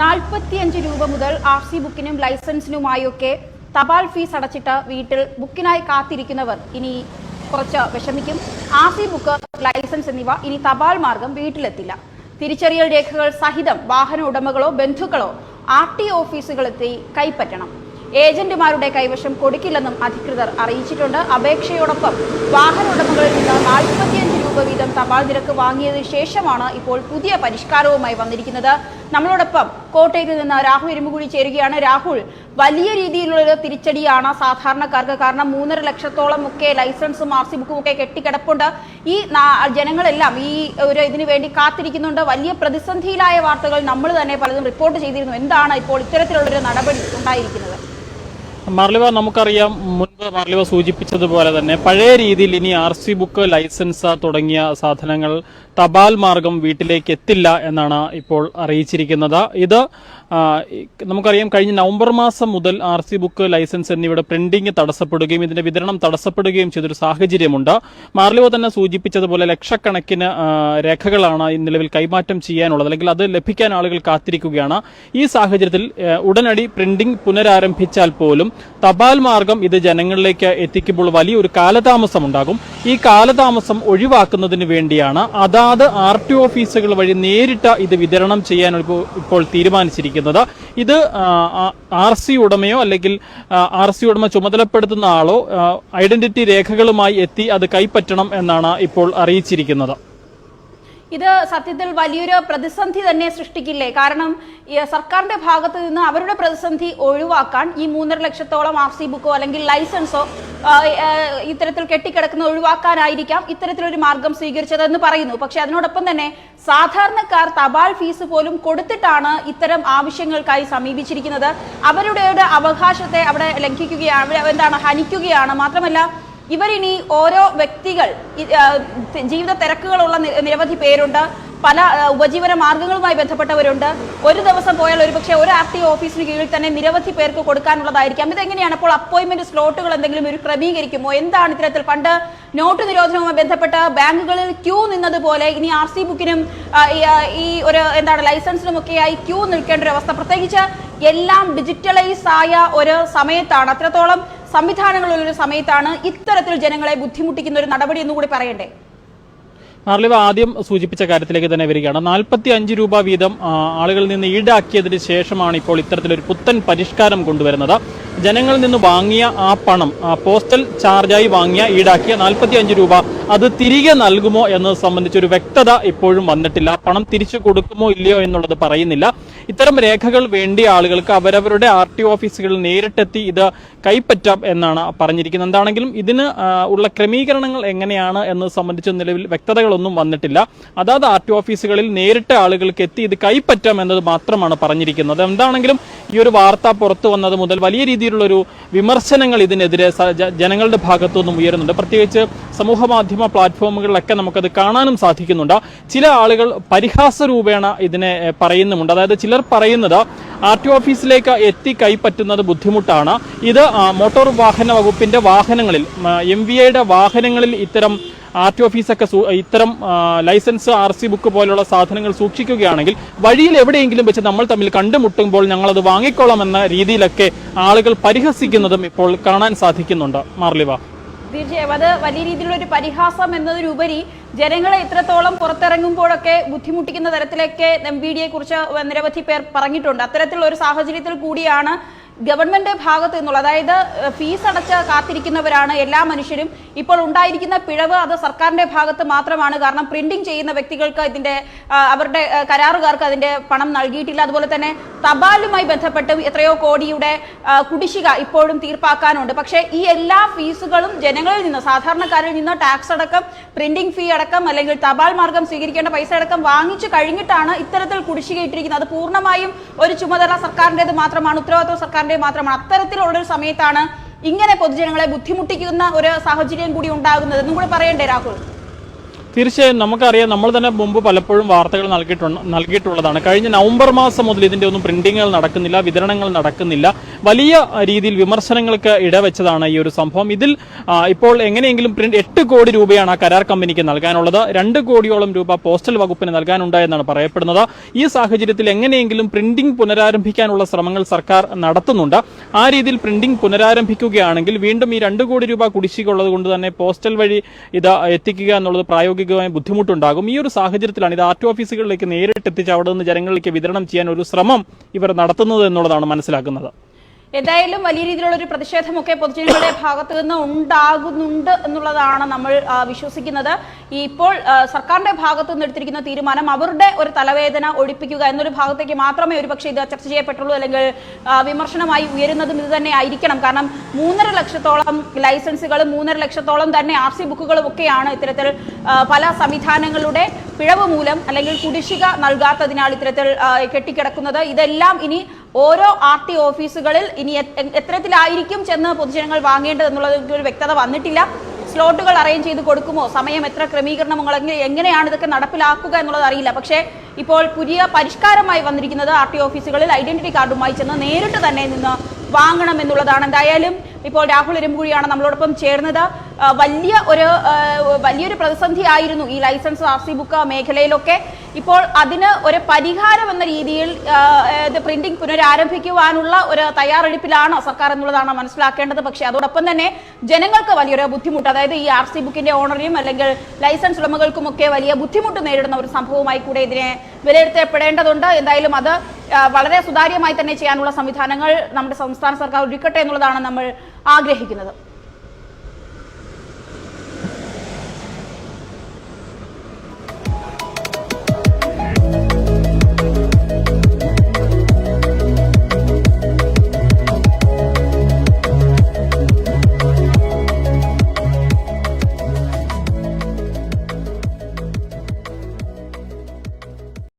നാൽപ്പത്തിയഞ്ച് രൂപ മുതൽ ആർ സി ബുക്കിനും ലൈസൻസിനുമായൊക്കെ തപാൽ ഫീസ് അടച്ചിട്ട് വീട്ടിൽ ബുക്കിനായി കാത്തിരിക്കുന്നവർ ഇനി കുറച്ച് വിഷമിക്കും. ആർ സി ബുക്ക് ലൈസൻസ് എന്നിവ ഇനി തപാൽ മാർഗം വീട്ടിലെത്തില്ല. തിരിച്ചറിയൽ രേഖകൾ സഹിതം വാഹന ഉടമകളോ ബന്ധുക്കളോ ആർ ടി ഓഫീസുകളെത്തി കൈപ്പറ്റണം. ഏജന്റുമാരുടെ കൈവശം കൊടുക്കില്ലെന്നും അധികൃതർ അറിയിച്ചിട്ടുണ്ട്. അപേക്ഷയോടൊപ്പം വാഹന ഉടമകളിൽ നിന്ന് നാൽപ്പത്തിയഞ്ച് രൂപ വീതം തപാൽ നിരക്ക് വാങ്ങിയതിനു ശേഷമാണ് ഇപ്പോൾ പുതിയ പരിഷ്കാരവുമായി വന്നിരിക്കുന്നത്. നമ്മളോടൊപ്പം കോട്ടയത്ത് നിന്ന് രാഹുൽ ഇരുമ്പുകുഴി ചേരുകയാണ്. രാഹുൽ വലിയ രീതിയിലുള്ള തിരിച്ചടിയാണ്. സാധാരണക്കാർക്ക് കാരണം മൂന്നര ലക്ഷത്തോളം ഒക്കെ ലൈസൻസും ആർ സി ബുക്കും ഒക്കെ കെട്ടിക്കിടപ്പുണ്ട്. ഈ ജനങ്ങളെല്ലാം ഈ ഒരു ഇതിനു വേണ്ടി കാത്തിരിക്കുന്നുണ്ട്. വലിയ പ്രതിസന്ധിയിലായ വാർത്തകൾ നമ്മൾ തന്നെ പലതും റിപ്പോർട്ട് ചെയ്തിരുന്നു. എന്താണ് ഇപ്പോൾ ഇത്തരത്തിലുള്ളൊരു നടപടി ഉണ്ടായിരിക്കുന്നത്? മാർലിവ നമുക്കറിയാം മുൻപ് മാർലിവ സൂചിപ്പിച്ചതുപോലെ തന്നെ പഴയ രീതിയിൽ ഇനി ആർ സി ബുക്ക് ലൈസൻസ് തുടങ്ങിയ സാധനങ്ങൾ തപാൽ മാർഗം വീട്ടിലേക്ക് എത്തില്ല എന്നാണ് ഇപ്പോൾ അറിയിച്ചിരിക്കുന്നത്. ഇത് നമുക്കറിയാം കഴിഞ്ഞ നവംബർ മാസം മുതൽ ആർ സി ബുക്ക് ലൈസൻസ് എന്നിവയുടെ പ്രിന്റിംഗ് തടസ്സപ്പെടുകയും ഇതിന്റെ വിതരണം തടസ്സപ്പെടുകയും ചെയ്തൊരു സാഹചര്യമുണ്ട്. മാർലിവോ തന്നെ സൂചിപ്പിച്ചതുപോലെ ലക്ഷക്കണക്കിന് രേഖകളാണ് നിലവിൽ കൈമാറ്റം ചെയ്യാനുള്ളത്. അല്ലെങ്കിൽ അത് ലഭിക്കാൻ ആളുകൾ കാത്തിരിക്കുകയാണ്. ഈ സാഹചര്യത്തിൽ ഉടനടി പ്രിന്റിംഗ് പുനരാരംഭിച്ചാൽ പോലും തപാൽ മാർഗം ഇത് ജനങ്ങളിലേക്ക് എത്തിക്കുമ്പോൾ വലിയൊരു കാലതാമസം ഉണ്ടാകും ഈ കാലതാമസം ഒഴിവാക്കുന്നതിന് വേണ്ടിയാണ് അതാത് ആർ ടി ഓഫീസുകൾ വഴി നേരിട്ട് ഇത് വിതരണം ചെയ്യാൻ ഇപ്പോൾ ഇപ്പോൾ തീരുമാനിച്ചിരിക്കുന്നത് ഇത് ആർ സി ഉടമയോ അല്ലെങ്കിൽ ആർ സി ഉടമ ചുമതലപ്പെടുത്തുന്ന ആളോ ഐഡന്റിറ്റി രേഖകളുമായി എത്തി അത് കൈപ്പറ്റണം എന്നാണ് ഇപ്പോൾ അറിയിച്ചിരിക്കുന്നത്. ഇത് സത്യത്തിൽ വലിയൊരു പ്രതിസന്ധി തന്നെ സൃഷ്ടിക്കില്ലേ? കാരണം സർക്കാരിന്റെ ഭാഗത്ത് നിന്ന് അവരുടെ പ്രതിസന്ധി ഒഴിവാക്കാൻ ഈ മൂന്നര ലക്ഷത്തോളം ആർ സി ബുക്കോ അല്ലെങ്കിൽ ലൈസൻസോ ഇത്തരത്തിൽ കെട്ടിക്കിടക്കുന്ന ഒഴിവാക്കാനായിരിക്കാം ഇത്തരത്തിലൊരു മാർഗം സ്വീകരിച്ചതെന്ന് പറയുന്നു. പക്ഷെ അതിനോടൊപ്പം തന്നെ സാധാരണക്കാർ തപാൽ ഫീസ് പോലും കൊടുത്തിട്ടാണ് ഇത്തരം ആവശ്യങ്ങൾക്കായി സമീപിച്ചിരിക്കുന്നത്. അവരുടെ അവകാശത്തെ അവിടെ ലംഘിക്കുകയാണ് എന്താണ് ഹനിക്കുകയാണ്. മാത്രമല്ല ഇവരിനി ഓരോ വ്യക്തികൾ ജീവിത തിരക്കുകളുള്ള നിരവധി പേരുണ്ട്. പല ഉപജീവന മാർഗങ്ങളുമായി ബന്ധപ്പെട്ടവരുണ്ട്. ഒരു ദിവസം പോയാൽ ഒരുപക്ഷെ ഒരു ആർ ടി ഓഫീസിന് കീഴിൽ തന്നെ നിരവധി പേർക്ക് കൊടുക്കാനുള്ളതായിരിക്കാം. ഇതെങ്ങനെയാണ് അപ്പോൾ അപ്പോയിന്റ്മെന്റ് സ്ലോട്ടുകൾ എന്തെങ്കിലും ഒരു ക്രമീകരിക്കുമോ? എന്താണ് ഇത്തരത്തിൽ? പണ്ട് നോട്ട് നിരോധനവുമായി ബന്ധപ്പെട്ട് ബാങ്കുകളിൽ ക്യൂ നിന്നതുപോലെ ഇനി ആർ സി ബുക്കിനും ഈ ഒരു എന്താണ് ലൈസൻസിനും ഒക്കെയായി ക്യൂ നിൽക്കേണ്ട ഒരു അവസ്ഥ. പ്രത്യേകിച്ച് എല്ലാം ഡിജിറ്റലൈസ് ആയ ഒരു സമയത്താണ്. അത്രത്തോളം സംവിധാനങ്ങളുള്ള ഒരു സമയത്താണ് ഇത്തരത്തിൽ ജനങ്ങളെ ബുദ്ധിമുട്ടിക്കുന്ന ഒരു നടപടി എന്നുകൂടി പറയണ്ടേ? മാർലിവ ആദ്യം സൂചിപ്പിച്ച കാര്യത്തിലേക്ക് തന്നെ വരികയാണ്. നാൽപ്പത്തി അഞ്ച് രൂപ വീതം ആളുകളിൽ നിന്ന് ഈടാക്കിയതിന് ശേഷമാണ് ഇപ്പോൾ ഇത്തരത്തിലൊരു പുത്തൻ പരിഷ്കാരം കൊണ്ടുവരുന്നത്. ജനങ്ങളിൽ നിന്ന് വാങ്ങിയ ആ പണം പോസ്റ്റൽ ചാർജായി വാങ്ങിയ ഈടാക്കിയ നാൽപ്പത്തി അഞ്ച് രൂപ അത് തിരികെ നൽകുമോ എന്നത് സംബന്ധിച്ചൊരു വ്യക്തത ഇപ്പോഴും വന്നിട്ടില്ല. പണം തിരിച്ചു കൊടുക്കുമോ ഇല്ലയോ എന്നുള്ളത് പറയുന്നില്ല. ഇത്തരം രേഖകൾ വേണ്ടിയ ആളുകൾക്ക് അവരവരുടെ ആർ ടി ഓഫീസുകളിൽ നേരിട്ടെത്തി ഇത് കൈപ്പറ്റാം എന്നാണ് പറഞ്ഞിരിക്കുന്നത്. എന്താണെങ്കിലും ഇതിന് ഉള്ള ക്രമീകരണങ്ങൾ എങ്ങനെയാണ് എന്നത് സംബന്ധിച്ച് നിലവിൽ വ്യക്തതകളൊന്നും വന്നിട്ടില്ല. അതാത് ആർ ടി ഓഫീസുകളിൽ നേരിട്ട് ആളുകൾക്ക് എത്തി ഇത് കൈപ്പറ്റാം എന്നത് മാത്രമാണ് പറഞ്ഞിരിക്കുന്നത്. എന്താണെങ്കിലും ഈ ഒരു വാർത്ത പുറത്തു വന്നത് മുതൽ വലിയ രീതിയിലുള്ള ഒരു വിമർശനങ്ങൾ ഇതിനെതിരെ ജനങ്ങളുടെ ഭാഗത്തു നിന്നും ഉയരുന്നുണ്ട്. പ്രത്യേകിച്ച് സമൂഹ മാധ്യമ പ്ലാറ്റ്ഫോമുകളിലൊക്കെ നമുക്കത് കാണാനും സാധിക്കുന്നുണ്ട്. ചില ആളുകൾ പരിഹാസ രൂപേണ ഇതിനെ പറയുന്നുമുണ്ട്. അതായത് ചിലർ പറയുന്നത് ആർ ടി ഓഫീസിലേക്ക് എത്തി കൈപ്പറ്റുന്നത് ബുദ്ധിമുട്ടാണ്. ഇത് മോട്ടോർ വാഹന വകുപ്പിന്റെ വാഹനങ്ങളിൽ എം വി ഐയുടെ വാഹനങ്ങളിൽ ഇത്തരം ആർ ടി ഓഫീസൊക്കെ ഇത്തരം ലൈസൻസ് ആർ സി ബുക്ക് പോലുള്ള സാധനങ്ങൾ സൂക്ഷിക്കുകയാണെങ്കിൽ വഴിയിൽ എവിടെയെങ്കിലും വെച്ച് നമ്മൾ തമ്മിൽ കണ്ടുമുട്ടുമ്പോൾ ഞങ്ങളത് വാങ്ങിക്കോളാം എന്ന രീതിയിലൊക്കെ ആളുകൾ പരിഹസിക്കുന്നതും ഇപ്പോൾ കാണാൻ സാധിക്കുന്നുണ്ട്. മാർലിവ. തീർച്ചയായും. അത് വലിയ രീതിയിലുള്ള ഒരു പരിഹാസം എന്നതിലുപരി ജനങ്ങളെ ഇത്രത്തോളം പുറത്തിറങ്ങുമ്പോഴൊക്കെ ബുദ്ധിമുട്ടിക്കുന്ന തരത്തിലൊക്കെ എം ബി ഡിയെ കുറിച്ച് നിരവധി പേർ പറഞ്ഞിട്ടുണ്ട്. അത്തരത്തിലുള്ള ഒരു സാഹചര്യത്തിൽ കൂടിയാണ് ഗവൺമെന്റ് ഭാഗത്തു നിന്നുള്ള അതായത് ഫീസ് അടച്ച് കാത്തിരിക്കുന്നവരാണ് എല്ലാ മനുഷ്യരും ഇപ്പോൾ ഉണ്ടായിരിക്കുന്ന പിഴവ് അത് സർക്കാരിന്റെ ഭാഗത്ത് മാത്രമാണ്. കാരണം പ്രിന്റിംഗ് ചെയ്യുന്ന വ്യക്തികൾക്ക് ഇതിന്റെ അവരുടെ കരാറുകാർക്ക് അതിന്റെ പണം നൽകിയിട്ടില്ല. അതുപോലെ തന്നെ തപാലുമായി ബന്ധപ്പെട്ട് എത്രയോ കോടിയുടെ കുടിശ്ശിക ഇപ്പോഴും തീർപ്പാക്കാനുണ്ട്. പക്ഷേ ഈ എല്ലാ ഫീസുകളും ജനങ്ങളിൽ നിന്ന് സാധാരണക്കാരിൽ നിന്ന് ടാക്സ് അടക്കം പ്രിന്റിംഗ് ഫീ അടക്കം അല്ലെങ്കിൽ തപാൽ മാർഗം സ്വീകരിക്കേണ്ട പൈസ അടക്കം വാങ്ങിച്ചു കഴിഞ്ഞിട്ടാണ് ഇത്തരത്തിൽ കുടിശ്ശിക ഇട്ടിരിക്കുന്നത്. അത് പൂർണമായും ഒരു ചുമതല സർക്കാരിന്റെത് മാത്രമാണ് ഉത്തരവാദിത്വം സർക്കാരിന്റെ മാത്രമാണ്. അത്തരത്തിലുള്ള ഒരു സമയത്താണ് ഇങ്ങനെ പൊതുജനങ്ങളെ ബുദ്ധിമുട്ടിക്കുന്ന ഒരു സാഹചര്യം കൂടി ഉണ്ടാകുന്നത്. എന്നും കൂടി പറയണ്ടേ രാഹുൽ? തീർച്ചയായും നമുക്കറിയാം നമ്മൾ തന്നെ മുമ്പ് പലപ്പോഴും വാർത്തകൾ നൽകിയിട്ടുണ്ട് നൽകിയിട്ടുള്ളതാണ്. കഴിഞ്ഞ നവംബർ മാസം മുതൽ ഇതിന്റെ ഒന്നും പ്രിന്റിങ്ങുകൾ നടക്കുന്നില്ല വിതരണങ്ങൾ നടക്കുന്നില്ല. വലിയ രീതിയിൽ വിമർശനങ്ങൾക്ക് ഇടവെച്ചതാണ് ഈ ഒരു സംഭവം. ഇതിൽ ഇപ്പോൾ എങ്ങനെയെങ്കിലും പ്രിന്റ് എട്ട് കോടി രൂപയാണ് ആ കരാർ കമ്പനിക്ക് നൽകാനുള്ളത്. രണ്ട് കോടിയോളം രൂപ പോസ്റ്റൽ വകുപ്പിന് നൽകാനുണ്ട് എന്നാണ് പറയപ്പെടുന്നത്. ഈ സാഹചര്യത്തിൽ എങ്ങനെയെങ്കിലും പ്രിന്റിംഗ് പുനരാരംഭിക്കാനുള്ള ശ്രമങ്ങൾ സർക്കാർ നടത്തുന്നുണ്ട്. ആ രീതിയിൽ പ്രിന്റിംഗ് പുനരാരംഭിക്കുകയാണെങ്കിൽ വീണ്ടും ഈ രണ്ട് കോടി രൂപ കുടിശ്ശിക ഉള്ളത് കൊണ്ട് തന്നെ പോസ്റ്റൽ വഴി ഇത് എത്തിക്കുക എന്നുള്ളത് പ്രായോഗികമായി ബുദ്ധിമുട്ടുണ്ടാകും. ഈ ഒരു സാഹചര്യത്തിലാണ് ഇത് ആർ ഓഫീസുകളിലേക്ക് നേരിട്ട് എത്തിച്ച് അവിടെ നിന്ന് ജനങ്ങളിലേക്ക് വിതരണം ചെയ്യാൻ ഒരു ശ്രമം ഇവർ നടത്തുന്നത് എന്നുള്ളതാണ് മനസ്സിലാക്കുന്നത്. എന്തായാലും വലിയ രീതിയിലുള്ള ഒരു പ്രതിഷേധമൊക്കെ പൊതുജനങ്ങളുടെ ഭാഗത്ത് നിന്ന് ഉണ്ടാകുന്നുണ്ട് എന്നുള്ളതാണ് നമ്മൾ വിശ്വസിക്കുന്നത്. ഇപ്പോൾ സർക്കാരിന്റെ ഭാഗത്ത് നിന്ന് എടുത്തിരിക്കുന്ന തീരുമാനം അവരുടെ ഒരു തലവേദന ഒഴിപ്പിക്കുക എന്നൊരു ഭാഗത്തേക്ക് മാത്രമേ ഒരുപക്ഷെ ഇത് ചർച്ച ചെയ്യപ്പെട്ടുള്ളൂ അല്ലെങ്കിൽ വിമർശനമായി ഉയരുന്നതും ഇത് തന്നെ ആയിരിക്കണം. കാരണം മൂന്നര ലക്ഷത്തോളം ലൈസൻസുകളും മൂന്നര ലക്ഷത്തോളം തന്നെ ആർ സി ബുക്കുകളും ഒക്കെയാണ് ഇത്തരത്തിൽ പല സംവിധാനങ്ങളുടെ പിഴവ് മൂലം അല്ലെങ്കിൽ കുടിശ്ശിക നൽകാത്തതിനാൽ ഇത്തരത്തിൽ കെട്ടിക്കിടക്കുന്നത്. ഇതെല്ലാം ഇനി ഓരോ ആർ ടി ഓഫീസുകളിൽ ഇനി എത്രത്തിലായിരിക്കും ചെന്ന് പൊതുജനങ്ങൾ വാങ്ങേണ്ടത് എന്നുള്ളത് ഒരു വ്യക്തത വന്നിട്ടില്ല. സ്ലോട്ടുകൾ അറേഞ്ച് ചെയ്ത് കൊടുക്കുമോ? സമയം എത്ര എങ്ങനെ എങ്ങനെയാണ് ഇതൊക്കെ നടപ്പിലാക്കുക എന്നുള്ളത് അറിയില്ല. പക്ഷേ ഇപ്പോൾ പുതിയ പരിഷ്കാരമായി വന്നിരിക്കുന്നത് ആർ ടി ഓഫീസുകളിൽ ഐഡന്റിറ്റി കാർഡുമായി ചെന്ന് നേരിട്ട് തന്നെ നിന്ന് വാങ്ങണം എന്നുള്ളതാണ്. എന്തായാലും ഇപ്പോൾ രാഹുൽ എരുമ്പുഴിയാണ് നമ്മളോടൊപ്പം ചേർന്നത്. വലിയ ഒരു വലിയൊരു പ്രതിസന്ധി ആയിരുന്നു ഈ ലൈസൻസ് ആർ സി ബുക്ക് മേഖലയിലൊക്കെ. ഇപ്പോൾ അതിന് ഒരു പരിഹാരം എന്ന രീതിയിൽ ഇത് പ്രിന്റിംഗ് പുനരാരംഭിക്കുവാനുള്ള ഒരു തയ്യാറെടുപ്പിലാണ് സർക്കാർ എന്നുള്ളതാണ് മനസ്സിലാക്കേണ്ടത്. പക്ഷേ അതോടൊപ്പം തന്നെ ജനങ്ങൾക്ക് വലിയൊരു ബുദ്ധിമുട്ട് അതായത് ഈ ആർ സി ബുക്കിന്റെ ഓണറിനും അല്ലെങ്കിൽ ലൈസൻസ് ഉടമകൾക്കുമൊക്കെ വലിയ ബുദ്ധിമുട്ട് നേരിടുന്ന ഒരു സംഭവമായി കൂടെ ഇതിനെ വിലയിരുത്തപ്പെടേണ്ടതുണ്ട്. എന്തായാലും അത് വളരെ സുതാര്യമായി തന്നെ ചെയ്യാനുള്ള സംവിധാനങ്ങൾ നമ്മുടെ സംസ്ഥാന സർക്കാർ ഒരുക്കട്ടെ എന്നുള്ളതാണ് നമ്മൾ ആഗ്രഹിക്കുന്നത്.